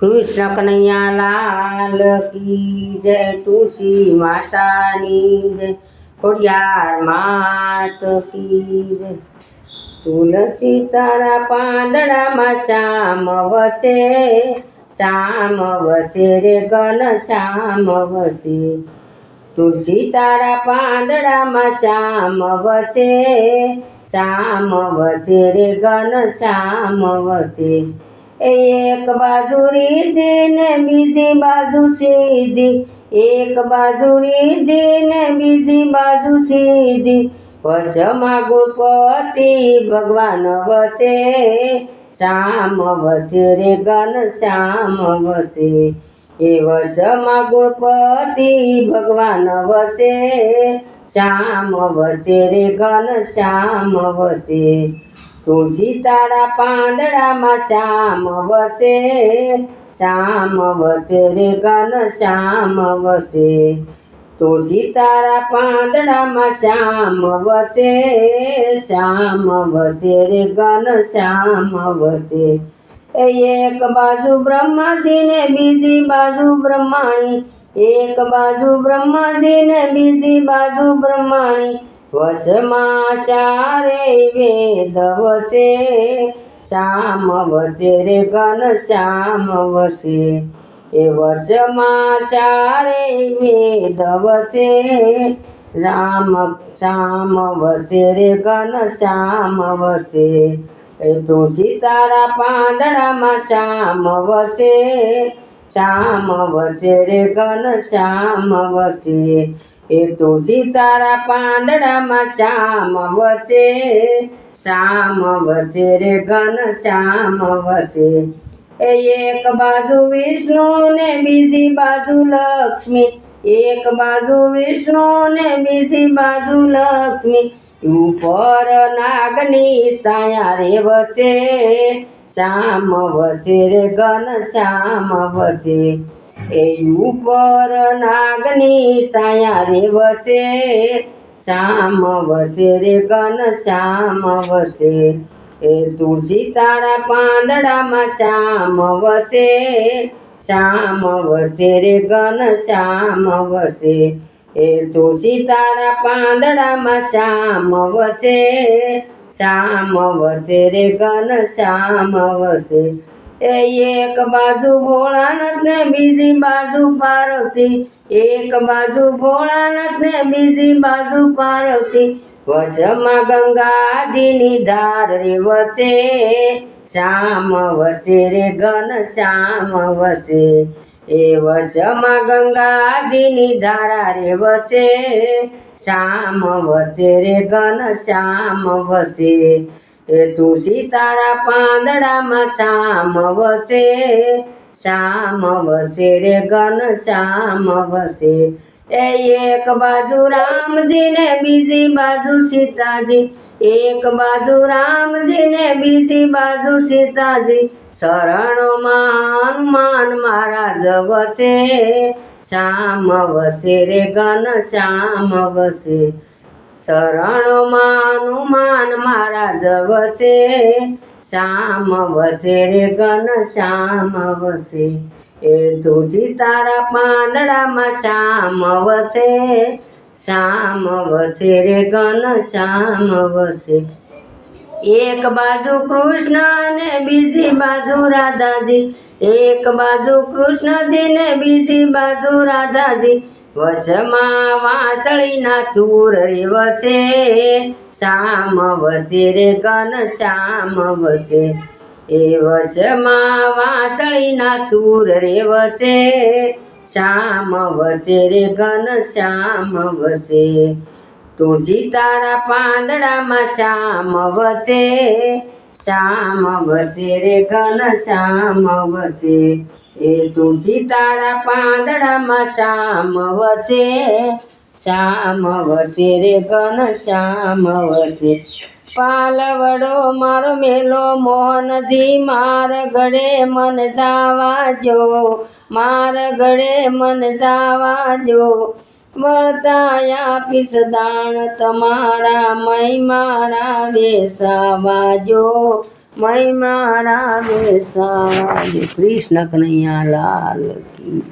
કૃષ્ણ કનૈયા લાલ કી જય, તુલસી માતાની જય, ખોડિયાર માત કી જય. તુલસી તારા પાંદડામાં શ્યામ વસે શ્યામ વસે રે ગન શ્યામ વસે. તુલસી તારા પાંદડામાં શ્યામ વસે શ્યામ વસે રે ગન શ્યામ વસે. એક બાજુ રીધી ને બીજી બાજુ સીધી. એક બાજુ રીધી ને બીજી બાજુ સીધી. વશમાં ગુણપતિ ભગવાન વસે. શ્યામ વસે રે ગન શ્યામ વસે. એ વશમાં ગુણપતિ ભગવાન વસે. શ્યામ વસે રે ગન શ્યામ વસે. તુલસી તારા પાંદડામાં શ્યામ વસે શ્યામ વસે રે ઘન, શ્યામ વસે. તુલસી તારા પાંદડામાં શ્યામ વસે શ્યામ વસે રે ઘન, શ્યામ વસે. એક બાજુ બ્રહ્માજી ને બીજી બાજુ બ્રહ્માણી. એક બાજુ બ્રહ્માજી ને બીજી બાજુ બ્રહ્માણી. વશમાં ચારે વેદ વસે શ્યામ વસે રે ઘન શ્યામ વસે. એ વશમાં ચારે વેદ વસે, રામ શ્યામ વસે રે ઘન શ્યામ વસે. એ તું સીતારા પાંદડામાં શ્યામ વસે શ્યામ વસે રે ઘન શ્યામ વસે. એ તુલસી તારા પાંદડામાં શ્યામ વસે શ્યામ વસે રે ઘન, શ્યામ વસે. એ એક બાજુ વિષ્ણુ ને બીજી બાજુ લક્ષ્મી. એક બાજુ વિષ્ણુ ને બીજી બાજુ લક્ષ્મી. ઉપર નાગની સાયા રે વસે, શ્યામ વસે રે ઘન, શ્યામ વસે. એ ઉપર નાગની સાયા રે વસે, શ્યામ વસે રે ઘન, શ્યામ વસે. એ તુલસી તારા પાંદડામાં શ્યામ વસે શ્યામ વસે રે ઘન, શ્યામ વસે. એ તુલસી તારા પાંદડામાં શ્યામ વસે શ્યામ વસે રે ઘન, શ્યામ વસે. એક બાજુ ભોળાનાથ ને બીજી બાજુ પાર્વતી. એક બાજુ ભોળાનાથ ને બીજી બાજુ પાર્વતી. વશમાં ગંગાજીની ધાર રે વસે, શ્યામ વસે રે ઘન, શ્યામ વસે. એ વશમાં ગંગાજીની ધારા રે વસે, શ્યામ વસે રે ઘન, શ્યામ વસે. એ તુલસી તારા પાંદડામાં શ્યામ વસે શ્યામ વસે રે ઘન, શ્યામ વસે. એ એક બાજુ રામજી ને બીજી બાજુ સીતાજી. એક બાજુ રામજી ને બીજી બાજુ સીતાજી. શરણોમાં હનુમાન મહારાજ વસે, શ્યામ વસે રે ઘન, શ્યામ વસે. શરણોમાં હનુમાન મહારાજ વસે. શ્યામ વસે રે ઘન, શ્યામ વસે. એ તુલસી તારા પાંદડામાં શ્યામ વસે. શ્યામ વસે રે ઘન, શ્યામ વસે. એક બાજુ કૃષ્ણ ને બીજી બાજુ રાધાજી. એક બાજુ કૃષ્ણજી ને બીજી બાજુ રાધાજી. વશમાં વાસળીના ચૂર રે વસે શ્યામ વસે રે ઘન, શ્યામ વસે. એ વશમાં વાસળીના ચૂર રે વસે શ્યામ વસે રે ઘન, શ્યામ વસે. તુલસી તારા પાંદડામાં શ્યામ વસે શ્યામ વસે રે ઘન, શ્યામ વસે. એ તુલસી તારા પાંદડામાં શ્યામ વસે શ્યામ વસે રે ઘન, શ્યામ વસે. પાલવડો મારો મેલો, મોહનજી માર ગળે મન જાવાજો, માર ગળે મન જાવા જો વળતાયા દાણ તમારા મય મારા વેસાવાજો. મય મારા બેસાડ્યો કૃષ્ણ કનૈયા લાલ કી.